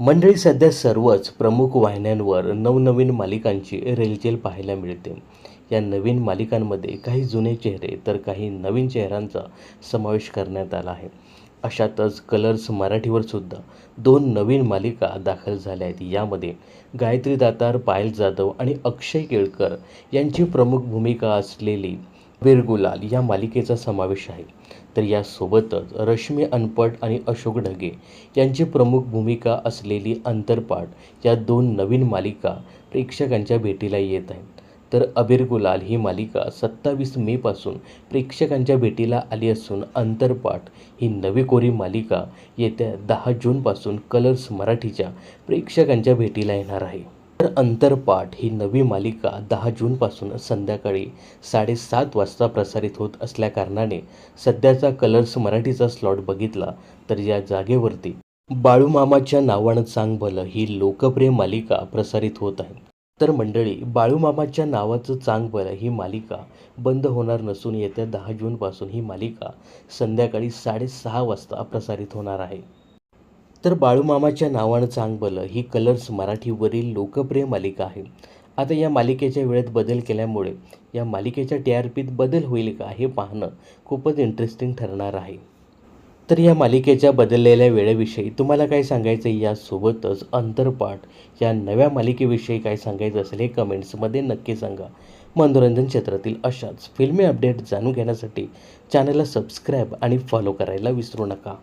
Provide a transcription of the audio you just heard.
मंडळी सध्या सर्वच प्रमुख वाहिन्यांवर नवनवीन मालिकांची रेलचेल पाहायला मिळते. या नवीन मालिकांमध्ये काही जुने चेहरे तर काही नवीन चेहऱ्यांचा समावेश करण्यात आला आहे. अशातच कलर्स मराठीवर सुद्धा दोन नवीन मालिका दाखल झाल्या आहेत. यामध्ये गायत्री दातार पायल जाधव आणि अक्षय केळकर यांची प्रमुख भूमिका असलेली बिरगुलाल या मालिकेचा समावेश आहे. तर यासोबतच रश्मी अनपट आणि अशोक ढगे यांची प्रमुख भूमिका असलेली अंतरपाठ या दोन नवीन मालिका प्रेक्षकांच्या भेटीला येत आहेत. तर अबीर गुलाल ही मालिका सत्तावीस मेपासून प्रेक्षकांच्या भेटीला आली असून अंतरपाठ ही नवी कोरी मालिका येत्या दहा जूनपासून कलर्स मराठीच्या प्रेक्षकांच्या भेटीला येणार आहे. तर अंतरपाठ ही नवी मालिका दहा जूनपासून संध्याकाळी साडेसात वाजता प्रसारित होत असल्याकारणाने सध्याचा कलर्स मराठीचा स्लॉट बघितला तर या जागेवरती बाळूमामाच्या नावानं चांग भलं ही लोकप्रिय मालिका प्रसारित होत आहे. तर मंडळी बाळूमामाच्या नावाचं चांग भलं ही मालिका बंद होणार नसून येत्या दहा जूनपासून ही मालिका संध्याकाळी साडेसहा वाजता प्रसारित होणार आहे. तर बाळूमामाच्या नावानं चांगलं ही कलर्स मराठीवरील लोकप्रिय मालिका आहे. आता या मालिकेच्या वेळेत बदल केल्यामुळे या मालिकेच्या टी आर पीत बदल होईल का हे पाहणं खूपच इंटरेस्टिंग ठरणार आहे. तर या मालिकेच्या बदललेल्या वेळेविषयी तुम्हाला काय सांगायचं आहे यासोबतच अंतरपाठ या नव्या मालिकेविषयी काय सांगायचं असेल हे कमेंट्समध्ये नक्की सांगा. मनोरंजन क्षेत्रातील अशाच फिल्मी अपडेट जाणून घेण्यासाठी चॅनलला सबस्क्राईब आणि फॉलो करायला विसरू नका.